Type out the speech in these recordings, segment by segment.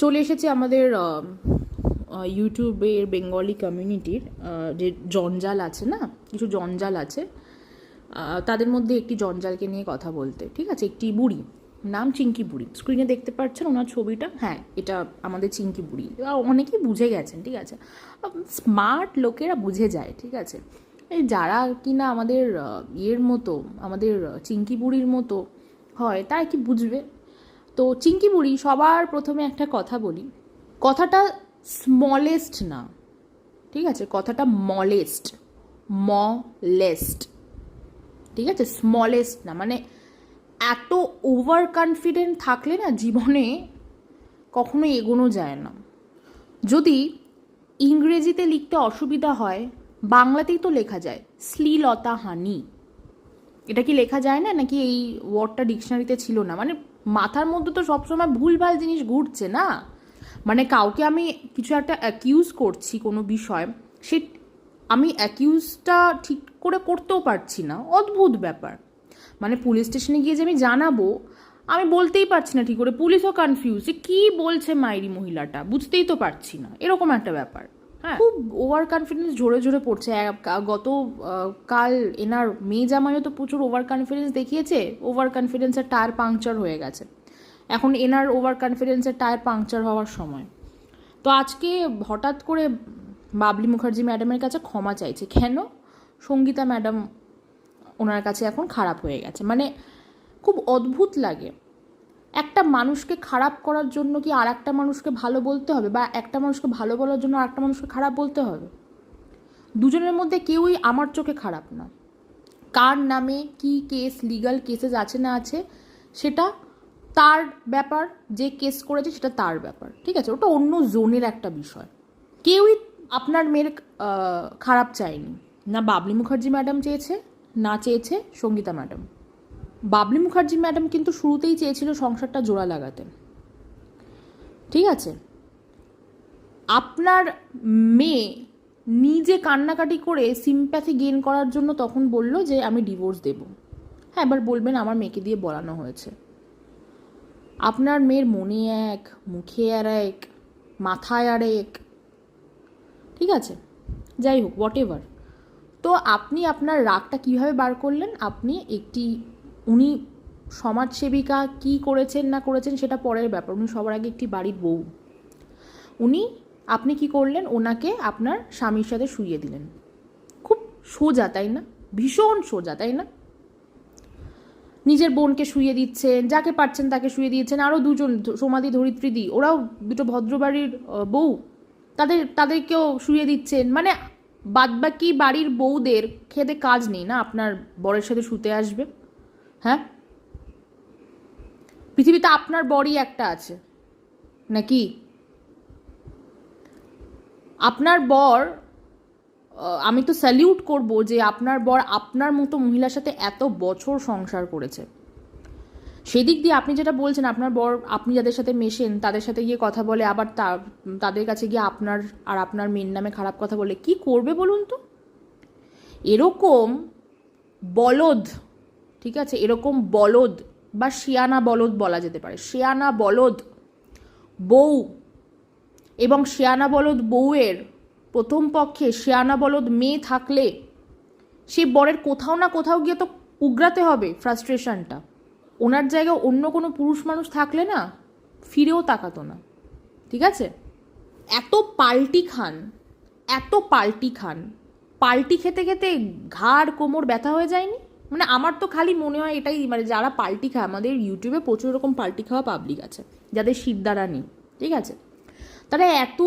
চলে এসেছে আমাদের ইউটিউবের বেঙ্গলি কমিউনিটির যে জঞ্জাল আছে না, কিছু জঞ্জাল আছে তাদের মধ্যে একটি জঞ্জালকে নিয়ে কথা বলতে। ঠিক আছে? একটি বুড়ি, নাম চিঙ্কি বুড়ি। স্ক্রিনে দেখতে পাচ্ছেন ওনার ছবিটা? হ্যাঁ এটা আমাদের চিঙ্কি বুড়ি। অনেকেই বুঝে গেছেন, ঠিক আছে? স্মার্ট লোকেরা বুঝে যায়, ঠিক আছে? যারা কিনা আমাদের ইয়ের মতো, আমাদের চিঙ্কি বুড়ির মতো হয়, তারা কি বুঝবে? তো চিঙ্কি বুড়ি সবার প্রথমে একটা কথা বলি। কথাটা স্মলেস্ট না, ঠিক আছে? কথাটা মলেস্ট মলেস্ট ঠিক আছে? স্মলেস্ট না মানে এত ওভার কনফিডেন্ট থাকলে না জীবনে কখনো এগোনো যায় না। যদি ইংরেজিতে লিখতে অসুবিধা হয়, বাংলাতেই তো লেখা যায় শ্লীলতা হানি এটা কি লেখা যায় না? নাকি এই ওয়ার্ডটা ডিকশনারিতে ছিল না? মানে মাথার মধ্যে তো সবসময় ভুলভাল জিনিস ঘুরছে না? মানে কাউকে আমি কিছু একটা অ্যাকিউজ করছি কোনো বিষয়, সে আমি অ্যাকিউজটা ঠিক করে করতেও পারছি না। অদ্ভুত ব্যাপার। মানে পুলিশ স্টেশনে গিয়ে যে আমি জানাব, আমি বলতেই পারছি না ঠিক করে। পুলিশও কনফিউজ যে কী বলছে মাইরি মহিলাটা, বুঝতেই তো পারছি না। এরকম একটা ব্যাপার। খুব ওভার কনফিডেন্স জোরে জোরে পড়ছে। গত কাল এনার মেয়ে জামাইও তো প্রচুর ওভার কনফিডেন্স দেখিয়েছে। ওভার কনফিডেন্সের টায়ার পাংচার হয়ে গেছে। এখন এনার ওভার কনফিডেন্সের টায়ার পাংচার হওয়ার সময়। তো আজকে হঠাৎ করে বাবলি মুখার্জি ম্যাডামের কাছে ক্ষমা চাইছে। কেন? সঙ্গীতা ম্যাডাম ওনার কাছে এখন খারাপ হয়ে গেছে। মানে খুব অদ্ভুত লাগে। একটা মানুষকে খারাপ করার জন্য কি আর একটা মানুষকে ভালো বলতে হবে? বা একটা মানুষকে ভালো বলার জন্য আর একটা মানুষকে খারাপ বলতে হবে? দুজনের মধ্যে কেউই আমার চোখে খারাপ না কার নামে, কি কেস লিগাল কেসেস আছে না আছে, সেটা তার ব্যাপার, যে কেস করেছে সেটা তার ব্যাপার। ঠিক আছে? ওটা অন্য জোনের একটা বিষয়। কেউই আপনার মেয়ের খারাপ চায়নি। না বাবলি মুখার্জি ম্যাডাম চেয়েছে, না চেয়েছে সঙ্গীতা ম্যাডাম। বাবলি মুখার্জি ম্যাডাম কিন্তু শুরুতেই চেয়েছিল সংসারটা জোড়া লাগাতে। ঠিক আছে? আপনার মেয়ে নিজে কান্নাকাটি করে সিম্প্যাথি গেইন করার জন্য তখন বলল যে, আমি ডিভোর্স দেব। হ্যাঁ এবার বলবেন আমার মেয়েকে দিয়ে বলানো হয়েছে। আপনার মেয়ের মনে এক, মুখে আর এক, মাথায় আর এক। ঠিক আছে? যাই হোক হোয়াট এভার তো আপনি আপনার রাগটা কীভাবে বার করলেন? আপনি একটি উনি সমাজসেবিকা কি করেছেন না করেছেন সেটা পরের ব্যাপার। উনি সবার আগে একটি বাড়ির বউ। উনি, আপনি কি করলেন? ওনাকে আপনার স্বামীর সাথে শুইয়ে দিলেন। খুব সোজা, তাই না? ভীষণ সোজা, তাই না? নিজের বোনকে শুয়ে দিচ্ছেন, যাকে পারছেন তাকে শুয়ে দিয়েছেন আরও দুজন সমাধি ধরিত্রীদি ওরাও দুটো ভদ্রবাড়ির বউ। তাদের, তাদেরকেও শুয়ে দিচ্ছেন। মানে বাদবাকি বাড়ির বউদের খেতে কাজ নেই না আপনার বরের সাথে শুতে আসবে। পৃথিবীতে আপনার বরই একটা আছে। নাকি? আপনার বর আমি তো স্যালিউট করব যে আপনার বর আপনার মতো মহিলার সাথে এত বছর সংসার করেছে। সেদিক দিয়ে আপনি যেটা বলছেন, আপনার বর, আপনি যাদের সাথে মেশেন, তাদের সাথে গিয়ে কথা বলে, আবার তাদের কাছে গিয়ে আপনার আর আপনার মেয়ের নামে খারাপ কথা বলে, কি করবে বলুন তো? এরকম বলদ ঠিক আছে? এরকম বলদ বা শিয়ানা বলদ বলা যেতে পারে। শিয়ানা বলদ বউ এবং শিয়ানা বলদ বউয়ের প্রথম পক্ষে শিয়ানা বলদ মেয়ে থাকলে সে বরের কোথাও না কোথাও গিয়ে তো উগরাতে হবে ফ্রাস্ট্রেশনটা। ওনার জায়গায় অন্য কোনো পুরুষ মানুষ থাকলে না ফিরেও তাকাতো না। ঠিক আছে? এত পাল্টি খান, এত পাল্টি খান, পাল্টি খেতে খেতে ঘাড় কোমর ব্যথা হয়ে যায়নি? মানে আমার তো খালি মনে হয় এটাই মানে যারা পাল্টি খায়, আমাদের ইউটিউবে প্রচুর রকম পাল্টি খাওয়া পাবলিক আছে, যাদের শিরদাঁড়া নেই, ঠিক আছে? তারা এত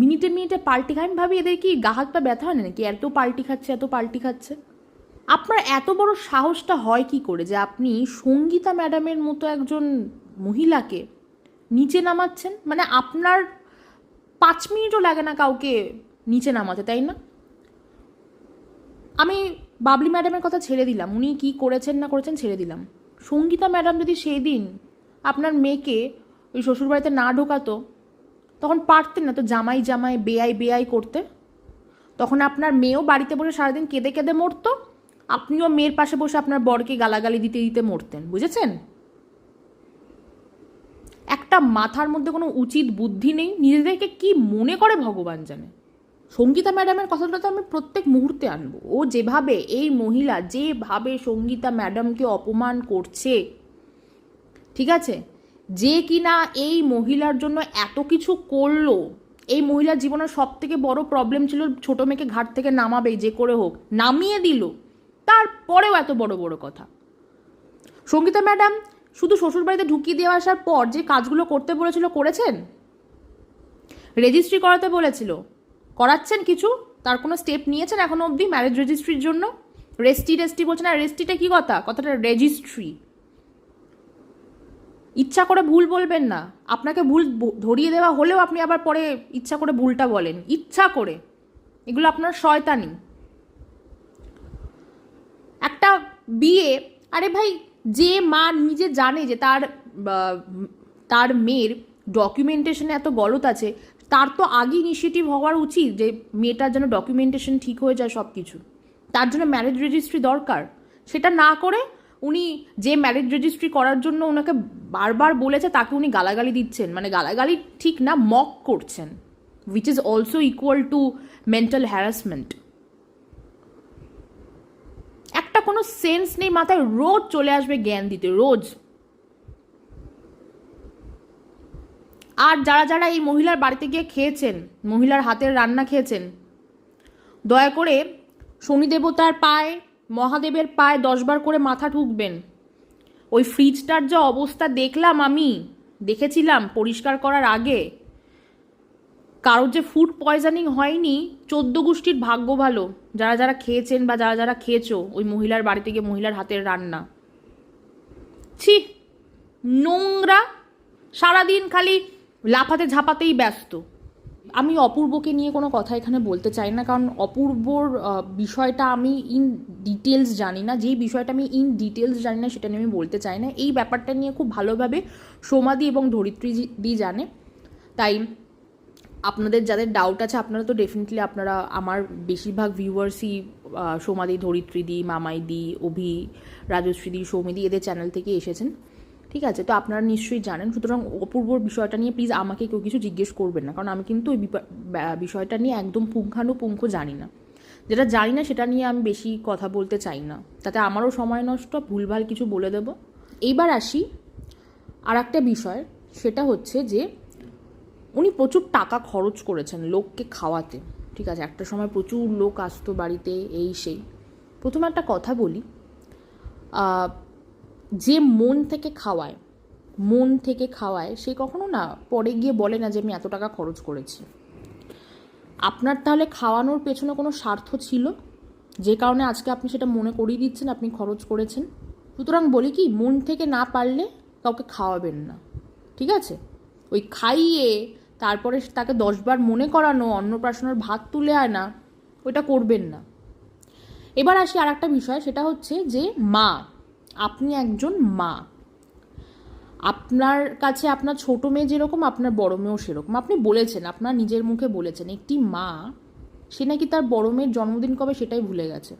মিনিটে মিনিটে পাল্টি খায়, আমি ভাবি এদের কি গা ব্যথা হয় নাকি? এত পাল্টি খাচ্ছে, এত পাল্টি খাচ্ছে। আপনার এত বড় সাহসটা হয় কি করে যে আপনি সঙ্গীতা ম্যাডামের মতো একজন মহিলাকে নিচে নামাচ্ছেন? মানে আপনার পাঁচ মিনিটও লাগে না কাউকে নিচে নামাতে, তাই না? আমি বাবলি ম্যাডামের কথা ছেড়ে দিলাম। উনি কি করেছেন না করেছেন ছেড়ে দিলাম। সঙ্গীতা ম্যাডাম যদি সেই দিন আপনার মেয়েকে ওই শ্বশুরবাড়িতে না ঢোকাতো, তখন পারতেন না তো জামাই জামাই, বেআই বেআই করতে। তখন আপনার মেয়েও বাড়িতে বসে সারাদিন কেঁদে কেঁদে মরতো, আপনিও মেয়ের পাশে বসে আপনার বরকে গালাগালি দিতে দিতে মরতেন, বুঝেছেন? একটা মাথার মধ্যে কোনো উচিত বুদ্ধি নেই, নিজেদেরকে কি মনে করে ভগবান জানে? সঙ্গীতা ম্যাডামের কথাটা তো আমি প্রত্যেক মুহূর্তে আনব। ও যেভাবে এই মহিলা যেভাবে সঙ্গীতা ম্যাডামকে অপমান করছে, ঠিক আছে? যে কিনা এই মহিলার জন্য এত কিছু করল, এই মহিলার জীবনের সব থেকে বড় প্রবলেম ছিল ছোট মেয়েকে ঘাট থেকে নামাবে, যে করে হোক, নামিয়ে দিল। তারপরেও এত বড় বড় কথা। সঙ্গীতা ম্যাডাম শুধু শ্বশুরবাড়িতে ঢুকিয়ে দিয়ে আসার পর যে কাজগুলো করতে বলেছিল করেছেন? রেজিস্ট্রি করাতে বলেছিল। করাচ্ছেন কিছু, তার কোনো স্টেপ নিয়েছেন এখনও অবধি ম্যারেজ রেজিস্ট্রির জন্য? রেস্টি রেস্টি বলছেন আর রেস্টিটা কী কথা? কথাটা রেজিস্ট্রি ইচ্ছা করে ভুল বলবেন না। আপনাকে ভুল ধরিয়ে দেওয়া হলেও আপনি আবার পরে ইচ্ছা করে ভুলটা বলেন। ইচ্ছা করে। এগুলো আপনার শয়তানি। একটা বিয়ে, আরে ভাই, যে মা নিজে জানে যে তার তার মেয়ের ডকুমেন্টেশনে এত গলত আছে তার তো আগে ইনিশিয়েটিভ হওয়ার উচিত যে মেয়েটার যেন ডকুমেন্টেশন ঠিক হয়ে যায় সব কিছু তার জন্য ম্যারেজ রেজিস্ট্রি দরকার। সেটা না করে উনি যে ম্যারেজ রেজিস্ট্রি করার জন্য ওনাকে বারবার বলেছে, তাকে উনি গালাগালি দিচ্ছেন। মানে গালাগালি ঠিক না মক করছেন। Which is also equal to mental harassment একটা কোনো সেন্স নেই, মাথায় রোজ চলে আসবে জ্ঞান দিতে, রোজ। আর যারা যারা এই মহিলার বাড়িতে গিয়ে খেয়েছেন, মহিলার হাতের রান্না খেয়েছেন, দয়া করে শনি দেবতার পায়ে, মহাদেবের পায়ে দশবার করে মাথা ঠুকবেন। ওই ফ্রিজটার যা অবস্থা দেখলাম আমি, দেখেছিলাম পরিষ্কার করার আগে, কারোর যে ফুড পয়জনিং হয়নি, চোদ্দ গোষ্ঠীর ভাগ্য ভালো, যারা যারা খেয়েছেন বা যারা যারা খেয়েছো, ওই মহিলার বাড়িতে গিয়ে মহিলার হাতের রান্না। ছি, নোংরা, সারাদিন খালি লাফাতে ঝাপাতেই ব্যস্ত। আমি অপূর্বকে নিয়ে কোনো কথা এখানে বলতে চাই না, কারণ অপূর্বর বিষয়টা আমি ইন ডিটেলস জানি না। যেই বিষয়টা আমি ইন ডিটেলস জানি না, সেটা নিয়ে আমি বলতে চাই না। এই ব্যাপারটা নিয়ে খুব ভালোভাবে সোমাদি এবং ধরিত্রী দি জানে। তাই আপনাদের যাদের ডাউট আছে, আপনারা তো ডেফিনেটলি আপনারা আমার বেশিরভাগ ভিউয়ার্সই সোমাদি ধরিত্রীদি মামাইদি অভি, রাজশ্রী দি সৌমিদি এদের চ্যানেল থেকে এসেছেন। ঠিক আছে? তো আপনারা নিশ্চয়ই জানেন। সুতরাং অপূর্বর বিষয়টা নিয়ে প্লিজ আমাকে কেউ কিছু জিজ্ঞেস করবেন না। কারণ আমি কিন্তু ওই বিষয়টা নিয়ে একদম পুঙ্খানুপুঙ্খ জানি না। যেটা জানি না, সেটা নিয়ে আমি বেশি কথা বলতে চাই না। তাতে আমারও সময় নষ্ট, ভুলভাল কিছু বলে দেব। এইবার আসি আর একটা বিষয়। সেটা হচ্ছে যে, উনি প্রচুর টাকা খরচ করেছেন লোককে খাওয়াতে। ঠিক আছে? একটা সময় প্রচুর লোক আসতো বাড়িতে, এই সেই। প্রথমে একটা কথা বলি। যে মন থেকে খাওয়ায়, মন থেকে খাওয়ায়, সে কখনো না পরে গিয়ে বলে না যে আমি এত টাকা খরচ করেছি। আপনার তাহলে খাওয়ানোর পেছনে কোনো স্বার্থ ছিল? যে কারণে আজকে আপনি সেটা মনে করিয়ে দিচ্ছেন, আপনি খরচ করেছেন? সুতরাং বলি কি, মন থেকে না পারলে কাউকে খাওয়াবেন না। ঠিক আছে? ওই খাইয়ে তারপরে তাকে দশবার মনে করানো অন্নপ্রাশনের ভাত তুলে আনা, ওইটা করবেন না। এবার আসি আর একটা বিষয়, সেটা হচ্ছে যে মা আপনি একজন মা। আপনার কাছে আপনার ছোট মেয়ে যেরকম, আপনার বড় মেয়েও সেরকম। আপনি বলেছেন, আপনার নিজের মুখে বলেছেন, একটি মা, সে নাকি তার বড় মেয়ের জন্মদিন কবে সেটাই ভুলে গেছে।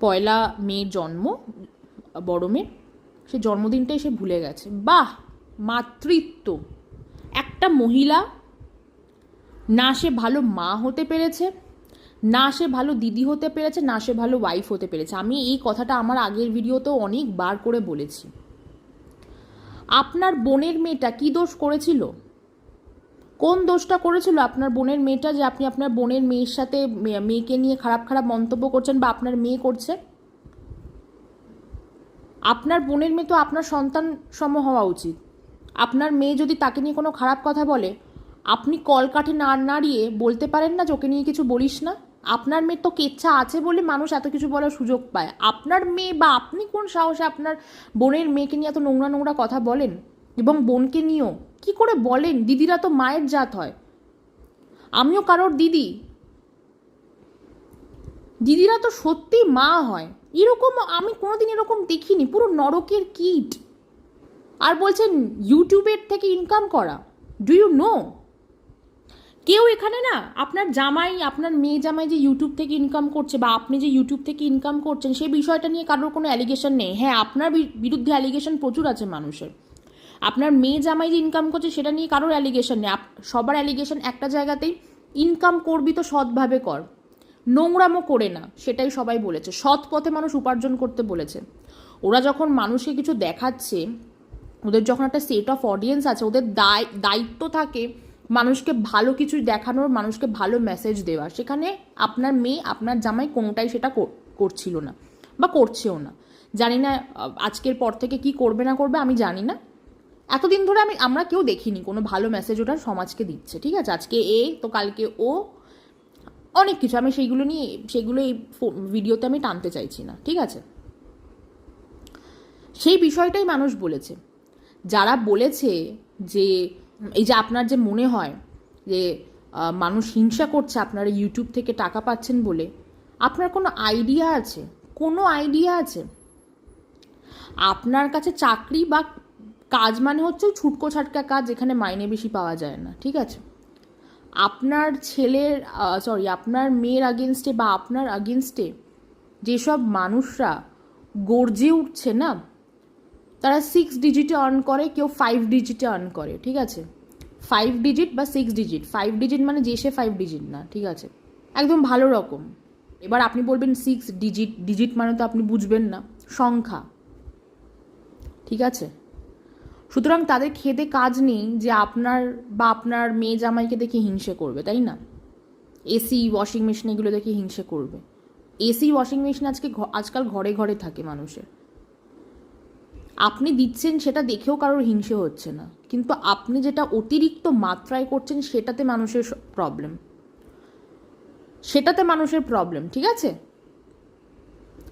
পয়লা মেয়ের জন্ম, বড় মেয়ের, সে জন্মদিনটাই সে ভুলে গেছে। বাহ! মাতৃত্ব। একটা মহিলা, না সে ভালো মা হতে পেরেছে না সে ভালো দিদি হতে পেরেছে, না সে ভালো ওয়াইফ হতে পেরেছে। আমি এই কথাটা আমার আগের ভিডিওতেও অনেকবার করে বলেছি। আপনার বোনের মেয়েটা কি দোষ করেছিল? কোন দোষটা করেছিল আপনার বোনের মেয়েটা যে আপনি আপনার বোনের মেয়ের সাথে মেয়েকে নিয়ে খারাপ খারাপ মন্তব্য করছেন বা আপনার মেয়ে করছে? আপনার বোনের মেয়ে তো আপনার সন্তান সম হওয়া উচিত। আপনার মেয়ে যদি তাকে নিয়ে কোনো খারাপ কথা বলে, আপনি কলকাঠে না নাড়িয়ে বলতে পারেন না যে ওকে নিয়ে কিছু বলিস না? আপনার মেয়ের তো কেচ্ছা আছে বলে মানুষ এত কিছু বলার সুযোগ পায়? আপনার মেয়ে বা আপনি কোন সাহসে আপনার বোনের মেয়েকে নিয়ে এত নোংরা নোংরা কথা বলেন? এবং বোনকে নিয়েও? কি করে বলেন? দিদিরা তো মায়ের জাত হয়। আমিও কারোর দিদি। দিদিরা তো সত্যি মা হয়। এরকম আমি কোনোদিন এরকম দেখিনি। পুরো নরকের কিট। আর বলছেন, ইউটিউবের থেকে ইনকাম করা। ডু ইউ নো কেউ এখানে না আপনার জামাই, আপনার মেয়ে জামাই যে ইউটিউব থেকে ইনকাম করছে বা আপনি যে ইউটিউব থেকে ইনকাম করছেন সেই বিষয়টা নিয়ে কারোর কোনো অ্যালিগেশন নেই। হ্যাঁ আপনার বিরুদ্ধে অ্যালিগেশন প্রচুর আছে মানুষের। আপনার মেয়ে জামাই যে ইনকাম করছে, সেটা নিয়ে কারোর অ্যালিগেশন নেই। সবার অ্যালিগেশন একটা জায়গাতেই ইনকাম করবি তো সৎভাবে কর। নোংরামো করে না, সেটাই সবাই বলেছে। সৎ পথে মানুষ উপার্জন করতে বলেছে। ওরা যখন মানুষকে কিছু দেখাচ্ছে, ওদের যখন একটা সেট অফ অডিয়েন্স আছে, ওদের দায় দায়িত্ব থাকে মানুষকে ভালো কিছু দেখানোর, মানুষকে ভালো মেসেজ দেওয়া। সেখানে আপনার মেয়ে, আপনার জামাই কোনোটাই সেটা করছিল না বা করছেও না। জানি না আজকের পর থেকে কি করবে না করবে, আমি জানি না। এতদিন ধরে আমি, আমরা কেউ দেখিনি কোনো ভালো মেসেজ ওটা সমাজকে দিচ্ছে, ঠিক আছে? আজকে এ, তো কালকে ও, অনেক কিছু। আমি সেইগুলো নিয়ে সেইগুলো এই ভিডিওতে আমি টানতে চাইছি না, ঠিক আছে? সেই বিষয়টাই মানুষ বলেছে। যারা বলেছে যে এই যে আপনার যে মনে হয় যে মানুষ হিংসা করছে, আপনারা ইউটিউব থেকে টাকা পাচ্ছেন বলে, আপনার কোনো আইডিয়া আছে? কোনো আইডিয়া আছে? আপনার কাছে চাকরি বা কাজ মানে হচ্ছে ছুটকো ছাটকা কাজ, যেখানে মাইনে বেশি পাওয়া যায় না, ঠিক আছে? আপনার ছেলের সরি আপনার মেয়ের আগেনস্টে বা আপনার আগেনস্টে যেসব মানুষরা গর্জে উঠছে না তারা সিক্স ডিজিটে আর্ন করে, কেউ ফাইভ ডিজিটে আর্ন করে, ঠিক আছে? ফাইভ ডিজিট বা সিক্স ডিজিট ফাইভ ডিজিট মানে যে সে ফাইভ ডিজিট না, ঠিক আছে? একদম ভালো রকম। এবার আপনি বলবেন সিক্স ডিজিট ডিজিট মানে তো আপনি বুঝবেন না, সংখ্যা, ঠিক আছে? সুতরাং তাদের খেতে কাজ নেই যে আপনার বা আপনার মেয়ে জামাইকে দেখে হিংসে করবে, তাই না? এসি ওয়াশিং মেশিন এগুলো দেখে হিংসে করবে। এসি ওয়াশিং মেশিন আজকে আজকাল ঘরে ঘরে থাকে মানুষের। আপনি দিচ্ছেন সেটা দেখেও কারোর হিংসে হচ্ছে না। কিন্তু আপনি যেটা অতিরিক্ত মাত্রায় করছেন সেটাতে মানুষের প্রবলেম সেটাতে মানুষের প্রবলেম ঠিক আছে?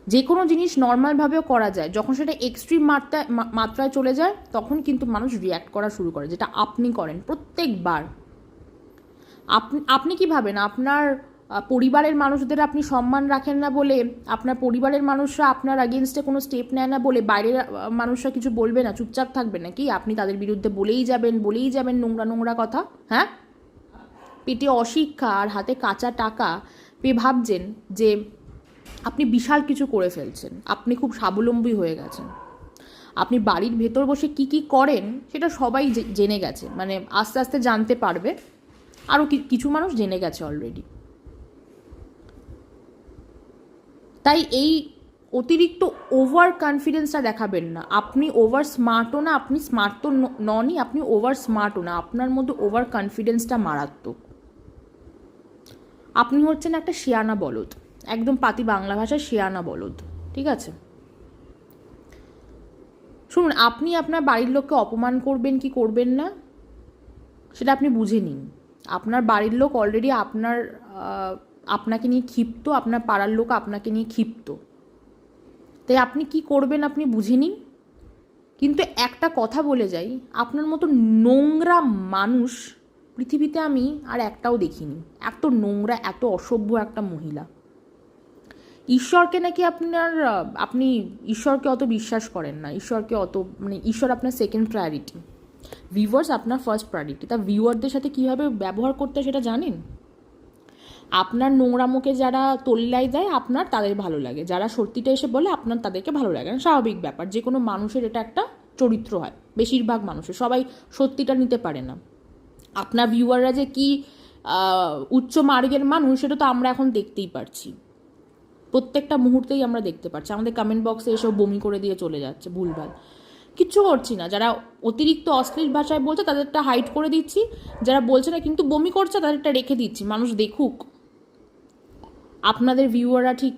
যে কোনো জিনিস নর্মালভাবেও করা যায়। যখন সেটা এক্সট্রিম মাত্রায় মাত্রায় চলে যায়, তখন কিন্তু মানুষ রিয়্যাক্ট করা শুরু করে, যেটা আপনি করেন প্রত্যেকবার। আপনি আপনি কি ভাবেন? আপনার পরিবারের মানুষদের আপনি সম্মান রাখেন না বলে, আপনার পরিবারের মানুষরা আপনার আগেনস্টে কোনো স্টেপ নেয় না বলে বাইরের মানুষরা কিছু বলবে না, চুপচাপ থাকবে নাকি? আপনি তাদের বিরুদ্ধে বলেই যাবেন বলেই যাবেন নোংরা নোংরা কথা হ্যাঁ? পেটে অশিক্ষা আর হাতে কাঁচা টাকা পেয়ে ভাবছেন যে আপনি বিশাল কিছু করে ফেলছেন, আপনি খুব স্বাবলম্বী হয়ে গেছেন। আপনি বাড়ির ভেতর বসে কি কি করেন, সেটা সবাই জেনে গেছে মানে আস্তে আস্তে জানতে পারবে। আরও কিছু মানুষ জেনে গেছে অলরেডি তাই এই অতিরিক্ত ওভার কনফিডেন্সটা দেখাবেন না। আপনি ওভার স্মার্টও না, আপনি স্মার্ট তো ননই, আপনি ওভার স্মার্টও না। আপনার মধ্যে ওভার কনফিডেন্সটা মারাত্মক। আপনি হচ্ছেন একটা শিয়ানা বলদ। একদম পাতি বাংলা ভাষায় শিয়ানা বলদ। ঠিক আছে? শুনুন, আপনি আপনার বাড়ির লোককে অপমান করবেন কি করবেন না, সেটা আপনি বুঝে নিন। আপনার বাড়ির লোক অলরেডি আপনার আপনাকে নিয়ে ক্ষিপ্ত, আপনার পাড়ার লোক আপনাকে নিয়ে ক্ষিপ্ত। তাই আপনি কি করবেন আপনি বুঝে নিন। কিন্তু একটা কথা বলে যাই, আপনার মতো নোংরা মানুষ পৃথিবীতে আমি আর একটাও দেখিনি। এত নোংরা, এত অসভ্য একটা মহিলা। ঈশ্বরকে নাকি আপনার, আপনি ঈশ্বরকে অত বিশ্বাস করেন না। ঈশ্বরকে অত মানে ঈশ্বর আপনার সেকেন্ড প্রায়োরিটি ভিউয়ার্স আপনার ফার্স্ট প্রায়োরিটি তা ভিউয়ারদের সাথে কীভাবে ব্যবহার করতে সেটা জানেন? আপনার নোংরামোকে যারা তল্লাই দেয় আপনার তাদের ভালো লাগে। যারা সত্যিটা এসে বলে, আপনার তাদেরকে ভালো লাগে না। স্বাভাবিক ব্যাপার, যে কোনো মানুষের এটা একটা চরিত্র হয়, বেশিরভাগ মানুষের। সবাই সত্যিটা নিতে পারে না। আপনার ভিউয়াররা যে কি উচ্চ মার্গের মানুষ, সেটা তো আমরা এখন দেখতেই পারছি। প্রত্যেকটা মুহূর্তেই আমরা দেখতে পাচ্ছি আমাদের কমেন্ট বক্সে এসব বমি করে দিয়ে চলে যাচ্ছে, ভুলভাল। কিচ্ছু করছি না। যারা অতিরিক্ত অশ্লীল ভাষায় বলছে, তাদেরটা হাইট করে দিচ্ছি। যারা বলছে না, কিন্তু বমি করছে, তাদেরটা রেখে দিচ্ছি। মানুষ দেখুক। আপনাদের ভিউয়াররা ঠিক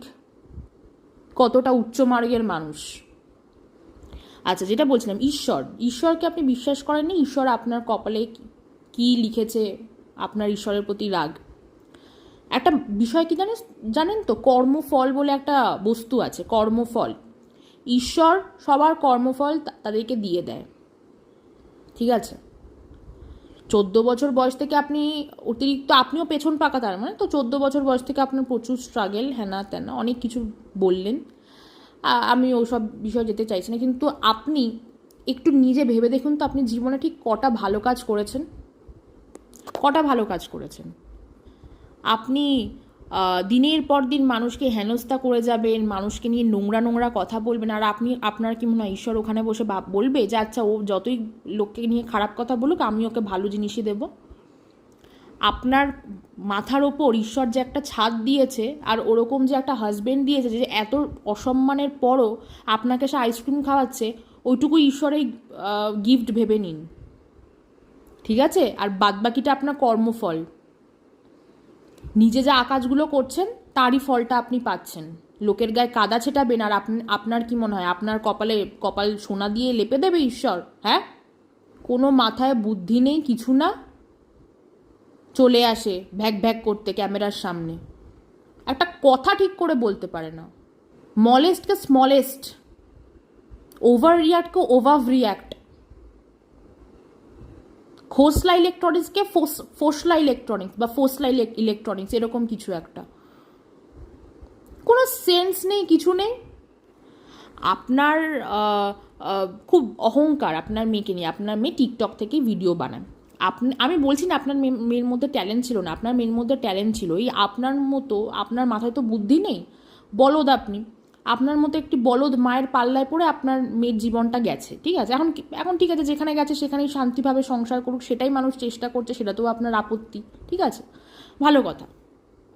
কতটা উচ্চ মার্গের মানুষ? আচ্ছা যেটা বলছিলাম, ঈশ্বর। ঈশ্বরকে আপনি বিশ্বাস করেন না ঈশ্বর আপনার কপালে কি লিখেছে? আপনার ঈশ্বরের প্রতি রাগ। একটা বিষয় কি জানেন জানেন তো? কর্মফল বলে একটা বস্তু আছে, কর্মফল। ঈশ্বর সবার কর্মফল তাদেরকে দিয়ে দেয়। ঠিক আছে? চোদ্দ বছর বয়স থেকে আপনি অতিরিক্ত, আপনিও পেছন পাকা তার মানে তো চোদ্দ বছর বয়স থেকে আপনার প্রচুর স্ট্রাগেল হ্যানা ত্যানা অনেক কিছু বললেন। আমি ওসব বিষয়ে যেতে চাইছি না, কিন্তু আপনি একটু নিজে ভেবে দেখুন তো আপনি জীবনে ঠিক কটা ভালো কাজ করেছেন। কটা ভালো কাজ করেছেন। আপনি দিনের পর দিন মানুষকে হেনস্থা করে যাবেন, মানুষকে নিয়ে নোংরা নোংরা কথা বলবেন। আর আপনি, আপনার কি মনে হয় ঈশ্বর ওখানে বসে বলবে যে আচ্ছা ও যতই লোককে নিয়ে খারাপ কথা বলুক, আমি ওকে ভালো জিনিসই দেবো আপনার মাথার ওপর ঈশ্বর যে একটা ছাদ দিয়েছে, আর ওরকম যে একটা হাজবেন্ড দিয়েছে, যে এত অসম্মানের পরও আপনাকে সে আইসক্রিম খাওয়াচ্ছে, ওইটুকু ঈশ্বরের গিফট ভেবে নিন। ঠিক আছে? আর বাদবাকিটা আপনার কর্মফল। নিজে যা আকাশগুলো করছেন, তারই ফলটা আপনি পাচ্ছেন। লোকের গায়ে কাদা ছেটাবেন আর আপনি, আপনার কি মনে হয়? আপনার কপালে, কপাল সোনা দিয়ে লেপে দেবে ঈশ্বর হ্যাঁ? কোনো মাথায় বুদ্ধি নেই, কিছু না। চলে আসে ভ্যাক ভ্যাক করতে ক্যামেরার সামনে। একটা কথা ঠিক করে বলতে পারে না। মলেস্টকে স্মলেস্ট ওভার রিয়াক্টকে ওভার রিয়াক্ট খোসলা ইলেকট্রনিক্সকে ফোস ফোসলা ইলেকট্রনিক্স বা ফোসলা ইলেকট্রনিক্স এরকম কিছু একটা। কোনো সেন্স নেই, কিছু নেই। আপনার খুব অহংকার আপনার মেয়েকে নিয়ে। আপনার মেয়ে টিকটক থেকে ভিডিও বানান আপনি আমি বলছি না আপনার মেয়ে- মেয়ের মধ্যে ট্যালেন্ট ছিল না। আপনার মেয়ের মধ্যে ট্যালেন্ট ছিল। এই আপনার মতো, আপনার মাথায় তো বুদ্ধি নেই। বলদ আপনি। আপনার মতো একটি বলদ মায়ের পাল্লায় পড়ে আপনার মেয়ের জীবনটা গেছে, ঠিক আছে? এখন এখন ঠিক আছে, যেখানে গেছে সেখানেই শান্তিভাবে সংসার করুক, সেটাই মানুষ চেষ্টা করছে, সেটা তো আপনার আপত্তি, ঠিক আছে? ভালো কথা।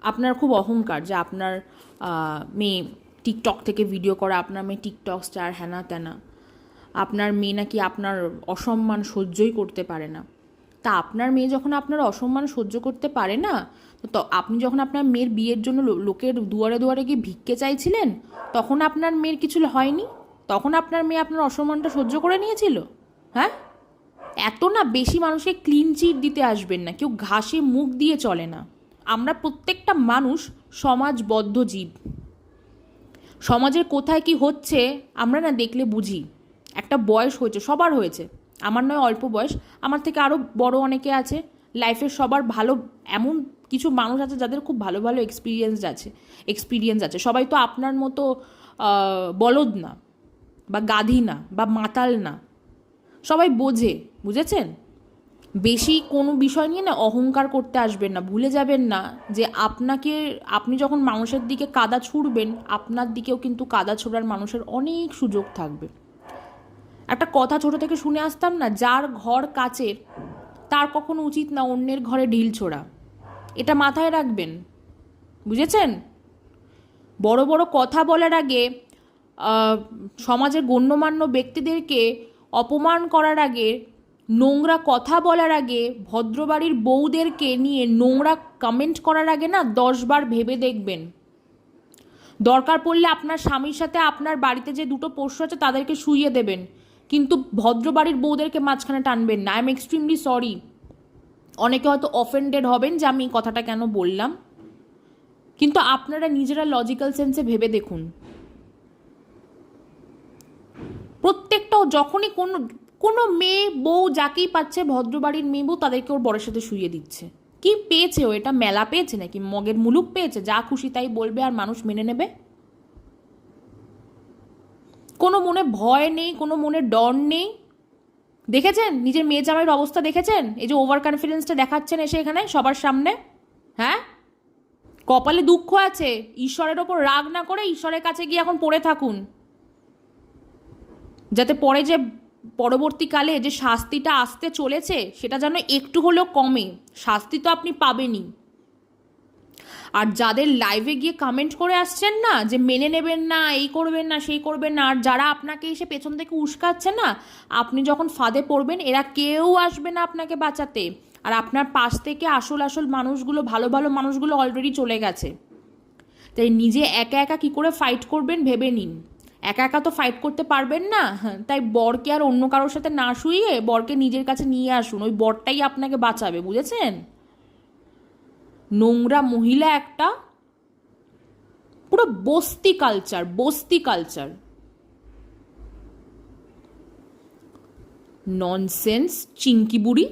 আপনার খুব অহংকার যে আপনার মেয়ে টিকটক থেকে ভিডিও করা, আপনার মেয়ে টিকটক স্টার হ্যানা ত্যানা আপনার মেয়ে নাকি আপনার অসম্মান সহ্যই করতে পারে না। তা আপনার মেয়ে যখন আপনার অসম্মান সহ্য করতে পারে না, তো আপনি যখন আপনার মেয়ের বিয়ের জন্য লোকের দুয়ারে দুয়ারে গিয়ে ভিক্ষে চাইছিলেন, তখন আপনার মেয়ের কিছু হয়নি? তখন আপনার মেয়ে আপনার অসম্মানটা সহ্য করে নিয়েছিল? হ্যাঁ? এত না বেশি মানুষকে ক্লিন চিট দিতে আসবেন না, কেউ ঘাসে মুখ দিয়ে চলে না। আমরা প্রত্যেকটা মানুষ সমাজবদ্ধ জীব। সমাজের কোথায় কি হচ্ছে আমরা না দেখলে বুঝি। একটা বয়স হয়েছে, সবার হয়েছে। আমার নয়, অল্প বয়স। আমার থেকে আরও বড় অনেকে আছে। লাইফের সবার ভালো এমন কিছু মানুষ আছে যাদের খুব ভালো ভালো এক্সপিরিয়েন্স আছে। এক্সপিরিয়েন্স আছে। সবাই তো আপনার মতো বলদ না বা গাধি না বা মাতাল না। সবাই বোঝে, বুঝেছেন? বেশি কোনো বিষয় নিয়ে না অহংকার করতে আসবেন না। ভুলে যাবেন না যে আপনাকে, আপনি যখন মানুষের দিকে কাদা ছুড়বেন, আপনার দিকেও কিন্তু কাদা ছোড়ার মানুষের অনেক সুযোগ থাকবে। একটা কথা ছোট থেকে শুনে আসতাম না, যার ঘর কাচের, তার কখনো উচিত না অন্যের ঘরে ঢিল ছোড়া। এটা মাথায় রাখবেন, বুঝেছেন? বড় বড় কথা বলার আগে সমাজের গণ্যমান্য ব্যক্তিদেরকে অপমান করার আগে, নোংরা কথা বলার আগে, ভদ্রবাড়ির বউদেরকে নিয়ে নোংরা কমেন্ট করার আগে না দশবার ভেবে দেখবেন। দরকার পড়লে আপনার স্বামীর সাথে আপনার বাড়িতে যে দুটো পোষ্য আছে, তাদেরকে শুইয়ে দেবেন। কিন্তু ভদ্রবাড়ির বউদেরকে মাঝখানে টানবেন না। আই এম এক্সট্রিমলি সরি অনেকে হয়তো অফেন্ডেড হবেন যে আমি এই কথাটা কেন বললাম। কিন্তু আপনারা নিজেরা লজিক্যাল সেন্সে ভেবে দেখুন। প্রত্যেকটা যখনই কোনো কোনো মেয়ে, বউ যাকেই পাচ্ছে ভদ্রবাড়ির মেয়ে বউ, তাদেরকে ওর বরের সাথে শুয়ে দিচ্ছে। কি পেয়েছে ও? এটা মেলা পেয়েছে নাকি? মগের মুলুক পেয়েছে? যা খুশি তাই বলবে আর মানুষ মেনে নেবে? কোনো মনে ভয় নেই, কোনো মনে ডর নেই। দেখেছেন? নিজের মেয়ে জামাইয়ের অবস্থা দেখেছেন? এই যে ওভার কনফিডেন্সটা দেখাচ্ছেন এসে এখানে সবার সামনে? হ্যাঁ? কপালে দুঃখ আছে। ঈশ্বরের ওপর রাগ না করে ঈশ্বরের কাছে গিয়ে এখন পড়ে থাকুন। যাতে পরে যে পরবর্তীকালে যে শাস্তিটা আসতে চলেছে, সেটা যেন একটু হলেও কমে। শাস্তি তো আপনি পাবেনই। আর যাদের লাইভে গিয়ে কমেন্ট করে আসছেন না যে মেনে নেবেন না, এই করবেন না, সেই করবেন না, আর যারা আপনাকে এসে পেছন থেকে উস্কাচ্ছে না, আপনি যখন ফাঁদে পড়বেন, এরা কেউ আসবে না আপনাকে বাঁচাতে। আর আপনার পাশ থেকে আসল আসল মানুষগুলো, ভালো ভালো মানুষগুলো অলরেডি চলে গেছে। তাই নিজে একা একা কি করে ফাইট করবেন ভেবে নিন। একা একা তো ফাইট করতে পারবেন না। তাই বরকে আর অন্য কারোর সাথে না শুইয়ে বরকে নিজের কাছে নিয়ে আসুন। ওই বরটাই আপনাকে বাঁচাবে, বুঝেছেন? নোংরা মহিলা একটা পুরো বস্তি কালচার বস্তি কালচার ননসেন্স চিঙ্কি বুড়ি।